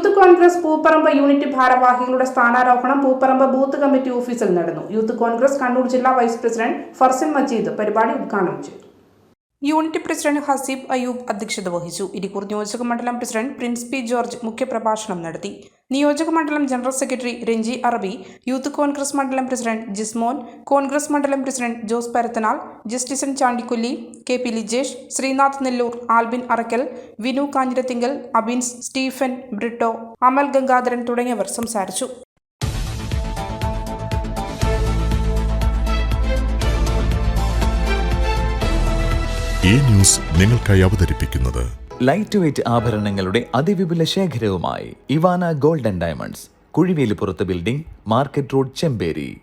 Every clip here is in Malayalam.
യൂത്ത് കോൺഗ്രസ് പൂപ്പറമ്പ് യൂണിറ്റ് ഭാരവാഹികളുടെ സ്ഥാനാരോഹണം പൂപ്പറമ്പ് ബൂത്ത് കമ്മിറ്റി ഓഫീസിൽ നടന്നു. യൂത്ത് കോൺഗ്രസ് കണ്ണൂർ ജില്ലാ വൈസ് പ്രസിഡന്റ് ഫർസിൻ മജീദ് പരിപാടി ഉദ്ഘാടനം ചെയ്തു. യൂണിറ്റ് പ്രസിഡന്റ് ഹസീബ് അയ്യൂബ് അധ്യക്ഷത വഹിച്ചു. ഇരിക്കൂർ നിയോജക മണ്ഡലം പ്രസിഡന്റ് പ്രിൻസ് പി ജോർജ് മുഖ്യപ്രഭാഷണം നടത്തി. നിയോജക മണ്ഡലം ജനറൽ സെക്രട്ടറി രഞ്ജി അറബി യൂത്ത് കോൺഗ്രസ് മണ്ഡലം പ്രസിഡന്റ് ജിസ്മോൻ കോൺഗ്രസ് മണ്ഡലം president Jose Parathanal ജസ്റ്റിസൻ Chandikolli K P Lijesh Sreenath Nellur Albin Arakkal Vinu Kanjirathingal Abins Stephen Britto Amal Gangadharan തുടങ്ങിയവർ സംസാരിച്ചു. ഈ ന്യൂസ് നിങ്ങൾക്കായി അവതരിപ്പിക്കുന്നത് ലൈറ്റ് വെയ്റ്റ് ആഭരണങ്ങളുടെ അതിവിപുല ശേഖരവുമായി Ivana golden diamonds കുഴിവേലിപ്പുറത്ത് building market road Chemperi.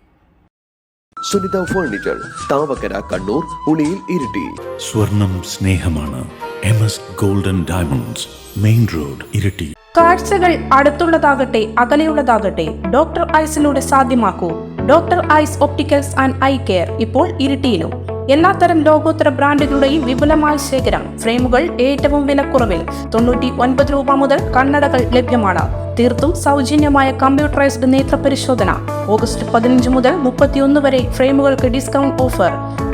Sunitha furniture Thavakkara Kannur Uliyil Iritty. സ്വർണം സ്നേഹമാണ് M S golden diamonds main road Iritty. കാഴ്ചകൾ അടുത്തുള്ളതാകട്ടെ അകലെയുള്ളതാകട്ടെ ഡോക്ടർ ഐസിലൂടെ സാധ്യമാക്കൂ. Doctor eyes opticals and eye care ഇപ്പോൾ ഇരിട്ടിയിലും. എല്ലാത്തരം ലോകോത്തര ബ്രാൻഡുകളുടെയും വിപുലമായ ശേഖരം ഫ്രെയിമുകൾ ഏറ്റവും വിലക്കുറവിൽ. തൊണ്ണൂറ്റി ഒൻപത് രൂപ മുതൽ കണ്ണടകൾ ലഭ്യമാണ്. തീർത്തും സൗജന്യമായ കമ്പ്യൂട്ടറൈസ്ഡ് നേത്രപരിശോധന. ഓഗസ്റ്റ് പതിനഞ്ച് മുതൽ മുപ്പത്തിയൊന്ന് വരെ ഫ്രെയിമുകൾക്ക് ഡിസ്കൗണ്ട് ഓഫർ.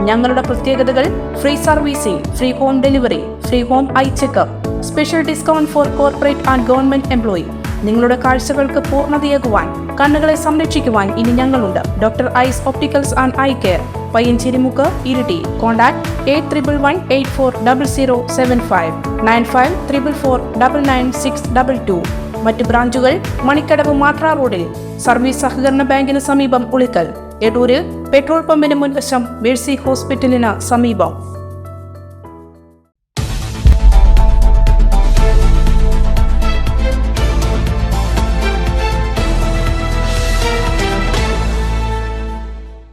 ഞങ്ങളുടെ പ്രത്യേകതകൾ free servicing free home delivery free home eye checkup special discount for corporate and government employee. നിങ്ങളുടെ കാഴ്ചകൾക്ക് പൂർണതയേകുവാൻ കണ്ണുകളെ സംരക്ഷിക്കുവാൻ ഇനി ഞങ്ങളുണ്ട്. Doctor eyes opticals and eye care. Payyancherimukku Iritty. Contact eight triple one eight four double zero seven five nine five triple four double nine six double two മറ്റ് ബ്രാഞ്ചുകൾ മണിക്കടവ് മാത്രാ റോഡിൽ. സർവീസ് സഹകരണ ബാങ്കിന് സമീപം ഉളിക്കൽ. എടൂര് പെട്രോൾ പമ്പിന് മുൻവശം മേഴ്സി ഹോസ്പിറ്റലിന് സമീപം.